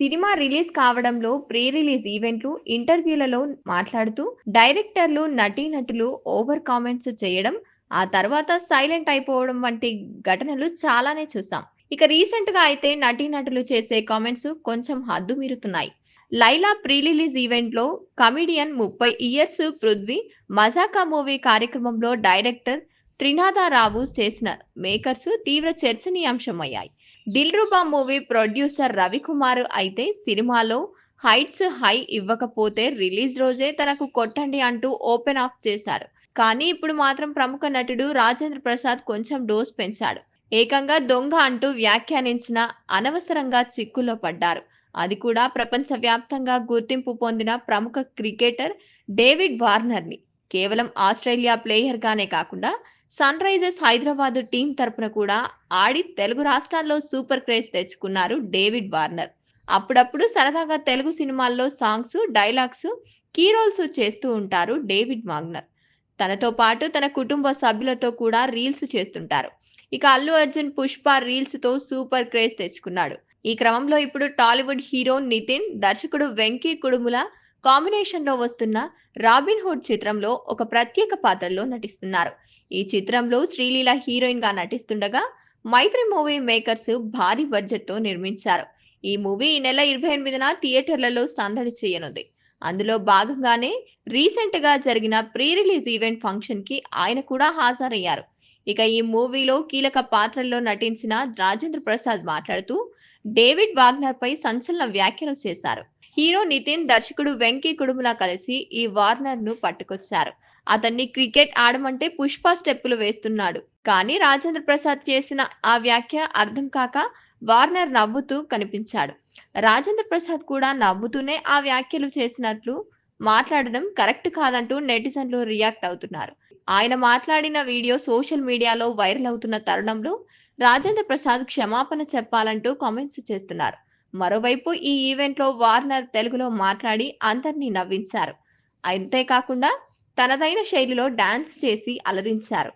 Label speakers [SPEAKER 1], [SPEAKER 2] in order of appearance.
[SPEAKER 1] Cinema release కావడంలో pre release ఈవెంట్లు ఇంటర్వ్యూలలో మాట్లాడుతూ డైరెక్టర్లు నటీనటులు ఓవర్ కామెంట్స్ చేయడం ఆ తర్వాత సైలెంట్ అయిపోవడం వంటి ఘటనలు చాలానే చూసాం. ఇక రీసెంట్గా అయితే నటీనటులు చేసే కామెంట్స్ కొంచెం హద్దు మీరుతున్నాయి. లైలా ప్రీ రిలీజ్ ఈవెంట్లో కమిడియన్ ముప్పై ఇయర్స్ పృథ్వీ మజాకా మూవీ కార్యక్రమంలో డైరెక్టర్ త్రినాథారావు చేసిన మేకర్స్ తీవ్ర చర్చనీయాంశమయ్యాయి. దిల్రుబా మూవీ ప్రొడ్యూసర్ రవికుమార్ అయితే సినిమాలో హైట్స్ హై ఇవ్వకపోతే రిలీజ్ రోజే తనకు కొట్టండి అంటూ ఓపెన్ ఆఫ్ చేశారు. కానీ ఇప్పుడు మాత్రం ప్రముఖ నటుడు రాజేంద్ర ప్రసాద్ కొంచెం డోస్ పెంచాడు. ఏకంగా దొంగ అంటూ వ్యాఖ్యానించిన అనవసరంగా చిక్కుల్లో పడ్డారు. అది కూడా ప్రపంచవ్యాప్తంగా గుర్తింపు పొందిన ప్రముఖ క్రికెటర్ డేవిడ్ వార్నర్ని. కేవలం ఆస్ట్రేలియా ప్లేయర్గానే కాకుండా సన్ రైజర్స్ హైదరాబాద్ టీం తరపున కూడా ఆడి తెలుగు రాష్ట్రాల్లో సూపర్ క్రేజ్ తెచ్చుకున్నారు డేవిడ్ వార్నర్. అప్పుడప్పుడు సరదాగా తెలుగు సినిమాల్లో సాంగ్స్ డైలాగ్స్ కీ రోల్స్ చేస్తూ ఉంటారు డేవిడ్ వాగ్నర్ తనతో పాటు తన కుటుంబ సభ్యులతో కూడా రీల్స్ చేస్తుంటారు. ఇక అల్లు అర్జున్ పుష్ప రీల్స్తో సూపర్ క్రేజ్ తెచ్చుకున్నాడు. ఈ క్రమంలో ఇప్పుడు టాలీవుడ్ హీరో నితిన్ దర్శకుడు వెంకీ కుడుముల కాంబినేషన్లో వస్తున్న రాబిన్ హుడ్ చిత్రంలో ఒక ప్రత్యేక పాత్రలో నటిస్తున్నారు. ఈ చిత్రంలో శ్రీలీల హీరోయిన్గా నటిస్తుండగా మైత్రి మూవీ మేకర్స్ భారీ బడ్జెట్తో నిర్మించారు. ఈ మూవీ ఈ నెల ఇరవై ఎనిమిదిన థియేటర్లలో సందడి చేయనుంది. అందులో భాగంగానే రీసెంట్గా జరిగిన ప్రీ రిలీజ్ ఈవెంట్ ఫంక్షన్కి ఆయన కూడా హాజరయ్యారు. ఇక ఈ మూవీలో కీలక పాత్రల్లో నటించిన రాజేంద్ర ప్రసాద్ మాట్లాడుతూ డేవిడ్ వాగ్నర్ పై సంచలన వ్యాఖ్యలు చేశారు. హీరో నితిన్ దర్శకుడు వెంకీ కుడుములా కలిసి ఈ వార్నర్ను పట్టుకొచ్చారు. అతన్ని క్రికెట్ ఆడమంటే పుష్ప స్టెప్పులు వేస్తున్నాడు. కానీ రాజేంద్ర ప్రసాద్ చేసిన ఆ వ్యాఖ్య అర్థం కాక వార్నర్ నవ్వుతూ కనిపించాడు. రాజేంద్ర ప్రసాద్ కూడా నవ్వుతూనే ఆ వ్యాఖ్యలు చేసినట్లు మాట్లాడడం కరెక్ట్ కాదంటూ నెటిజన్లు రియాక్ట్ అవుతున్నారు. ఆయన మాట్లాడిన వీడియో సోషల్ మీడియాలో వైరల్ అవుతున్న తరుణంలో రాజేంద్ర ప్రసాద్ క్షమాపణ చెప్పాలంటూ కామెంట్స్ చేస్తున్నారు. మరోవైపు ఈ ఈవెంట్లో వార్నర్ తెలుగులో మాట్లాడి అందరినీ నవ్వించారు. అంతేకాకుండా తనదైన శైలిలో డాన్స్ చేసి అలరించారు.